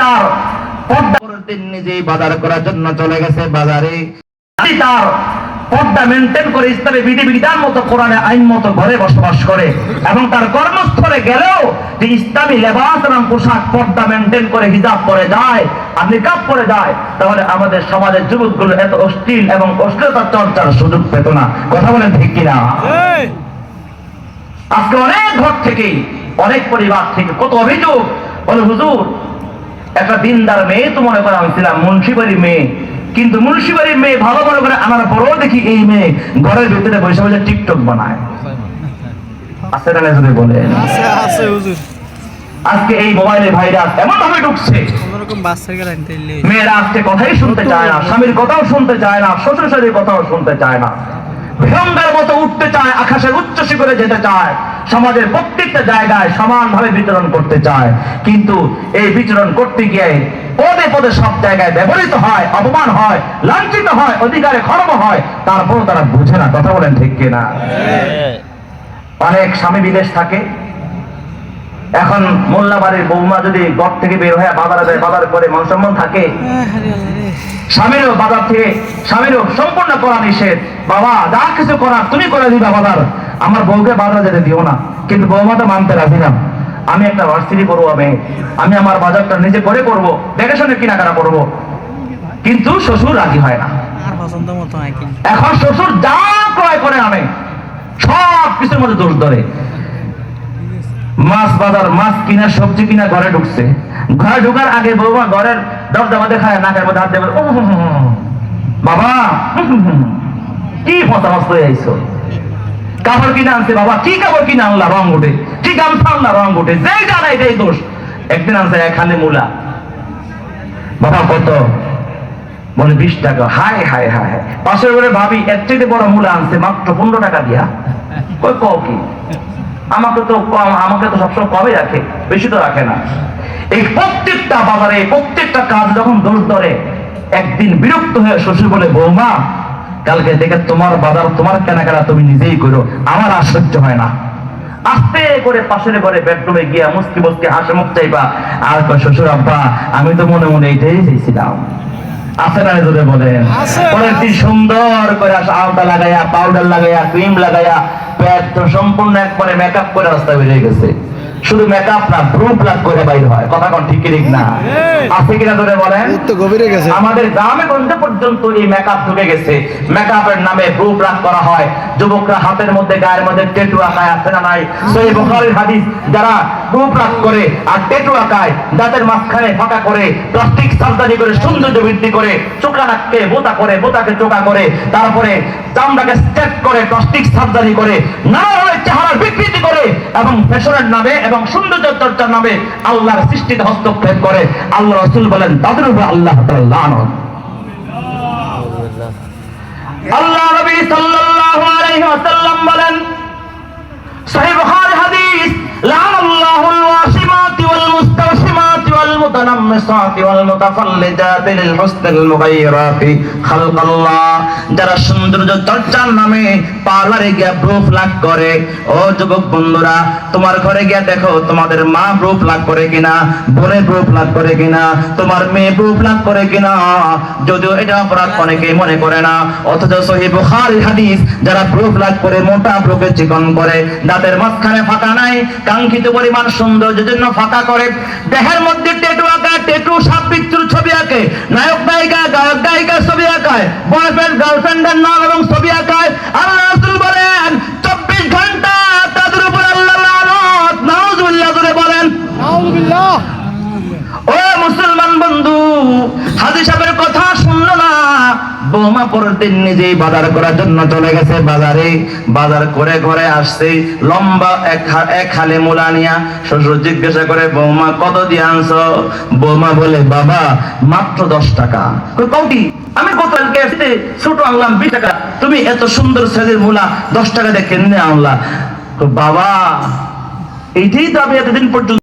তার দিন নিজেই বাজার করার জন্য চলে গেছে বাজারে। তার পর্দা মেনটেন করে ইসলামে বিধি বিধান মতো কোরআনে আইন মতো ঘরে বসবাস করে এবং তার কর্মস্থলে গেলেও যে ইসলামী লেবাস এবং পোশাক পর্দা মেনটেন করে হিজাব পরে যায় আর নিকাব পরে যায় তাহলে আমাদের সমাজের যুবকগুলো এত অশ্লীল এবং অশ্লীলতার চর্চার সুযোগ পেত না। কথা বলেন ঠিক কিনা? আজকে অনেক ঘর থেকেই অনেক পরিবার থেকে কত অভিযোগ বলে হুজুর একটা দিনদার মেয়ে তো মনে করে আমি ছিলাম মুন্সিবাড়ির মেয়ে। কিন্তু মুন্সিবাড়ির মেয়ে ভালো মনে করে আমার পরেও দেখি এই মেয়ে ঘরের ভিতরে বসে বসে টিকটক বানায়। আছে না যদি বলে? আজকে এই মোবাইলে ভাইরাস এমন ভাবে ঢুকছে। মেয়েরা আজকে কথাই শুনতে চায় না স্বামীর কথাও শুনতে চায় না শ্বশুর শাশুড়ির কথাও শুনতে চায় না। ভয়ঙ্কর মতো উঠতে চায় আকাশের উচ্চ শিখরে যেতে চায়। সমাজের প্রত্যেকটা জায়গায় সমানভাবে বিতরণ করতে চায়। কিন্তু এই বিচরণ করতে গিয়ে পদে পদে সব জায়গায় ব্যবহৃত হয়, অপমান হয়, লাঞ্ছিত হয়, অধিকারে খর্ব হয়। তারপরও তারা বুঝে না, কথা বলেন ঠিক কিনা? অনেক স্বামী বিদেশ থাকে। এখন মোল্লাবাড়ির বৌমা যদি ঘর থেকে বের হয়ে বাজারে যায়, বাজার করে মান সম্মান থাকে। স্বামীরও বাজার থেকে, স্বামীরও সম্পূর্ণ করা নিষেধ। বাবা, যা কিছু করার তুমি করে দিবা বাজার। আমার বউকে বাজার যেতে দিও না কিন্তু বৌমা তো মানতে রাজি না আমি একটা ভার্সিটি করব আমি আমি আমার বাজারটা নিজে করে করব দেখে শুনে কেনাকাটা করব কিন্তু শ্বশুর রাজি হয় না হয় এখন শ্বশুর যা ক্রয় করে আনে সব কিছুর মধ্যে দোষ ধরে মাছ বাজার মাছ কিনা সবজি কিনা ঘরে ঢুকছে ঘরে ঢুকার আগে বৌমা ঘরের দরজা মধ্যে খায় নাকের মধ্যে হাত দেবে। বাবা। কি ফসা মাছ হয়ে আইছো কাপড় কিনে আনছে বাবা, কি কাপড় কিনে আনলা? রং উঠে কি গামছা আনলা? রং উঠে যেই জানাই যেই দোষ। একদিন আনছে এক খালি মূলা। বাবা কত? বলে বিশ টাকা। হায় হায় হায়। পাশের ঘরে ভাবি, এর থেকে বড় মূলা আনছে, মাত্র পনেরো টাকা দিয়া। কই কও কি? আমাকে তো কম, আমাকে তো সবসময় কবে রাখে, বেশি তো রাখে না। এই প্রত্যেকটা বাজারে প্রত্যেকটা কাজ যখন দোষ ধরে, একদিন বিরক্ত হয়ে শ্বশুর বলে, বৌমা কালকে দেখে তোমার বাজার তোমার কেনাকাটা তুমি নিজেই করো আমার সহ্য হয় না। আস্তে করে পাশের ঘরে বেডরুমে গিয়া মুসকি মুসকি হাসে মুখ চাইবা। আর শ্বশুর আব্বা আমি তো মনে মনে এইটাই চাইছিলাম। আছে না যদি বলেন? পরের দিন সুন্দর করে আলতা লাগাইয়া পাউডার লাগাইয়া ক্রিম লাগাইয়া পেট সম্পূর্ণ একবারে মেকআপ করে রাস্তায় বেরিয়ে গেছে। শুধু মেকআপ না ব্রু প্লাক করে বাইর হয়। কথা কোন ঠিক ঠিক না। আছে কিনা ধরে বলেন? তো গভীরে গেছে। আমাদের গ্রামে গঞ্জে পর্যন্ত এই মেকআপ ঢুকে গেছে মেকআপের নামে ব্রু প্লাক করা হয়। যুবকরা হাতের মধ্যে গায়ের মধ্যে টেটু আঁকায় আছে না নাই? সহি বুখারীর হাদিস যারা ব্রু প্লাক করে আর টেটু আঁকায় দাঁতের মাঝখানে ফাঁকা করে প্লাস্টিক সার্জারি করে সৌন্দর্য বৃদ্ধি করে চোখা নাককে বোতা করে বোতাকে চোখা করে তারপরে চামড়াকে স্ট্রেট করে প্লাস্টিক সার্জারি করে নানা এবং ফ্যাশনের নামে এবং সৌন্দর্য চর্চার নামে আল্লাহর সৃষ্টিতে হস্তক্ষেপ করে। আল্লাহ রসুল বলেন তাদের উপর আল্লাহ তাআলা ওয়াল মুতাফাল্লিজাতি লিল হুসনিল মুগায়্যিরাতি খালকাল্লাহ যারা সৌন্দর্য চর্চার নামে পার্লারে গিয়ে প্রুফ লাগ করে, ও যুবক বন্ধুরা, তোমার ঘরে গিয়ে দেখো, তোমাদের মা প্রুফ লাগ করে কিনা, বোনে প্রুফ লাগ করে কিনা, তোমার মেয়ে প্রুফ লাগ করে কিনা? যদিও এটা অপরাধ অনেকেই মনে করে না। অথচ সহি বুখারী হাদিস, যারা প্রুফ লাগ করে, মোটা প্রুফে চিকন করে, দাঁতের মাঝখানে ফাঁকা নাই, কাঙ্ক্ষিত পরিমাণ সৌন্দর্যের জন্য ফাঁকা করে, দেহের মধ্যে টেটু আঁকায় টেটু সাপ পিত্র ছবি আঁকে, নায়ক নায়িকা, গায়ক গায়িকার ছবি আঁকায় বয়ফ্রেন্ড গার্লফ্রেন্ডের নাম এবং ছবি আঁকায় আল্লাহ বৌমা পরের দিন নিজেই বাজার করার জন্য চলে গেছে বাজারে। বাজার করে ঘরে আসছে। লম্বা এক হালে মূলা নিয়া শ্বশুর জিজ্ঞাসা করে, বৌমা, কত দিয়ে আনছো? বৌমা বলে, বাবা, মাত্র দশ টাকা। কৌটি, আমি কত আসতে ছোট আনলাম বিশ টাকা। তুমি এত সুন্দর সাইজের মূলা দশ টাকা দিয়ে কেন আনলা। বাবা, এইটাই তো আমি এতদিন পর্যন্ত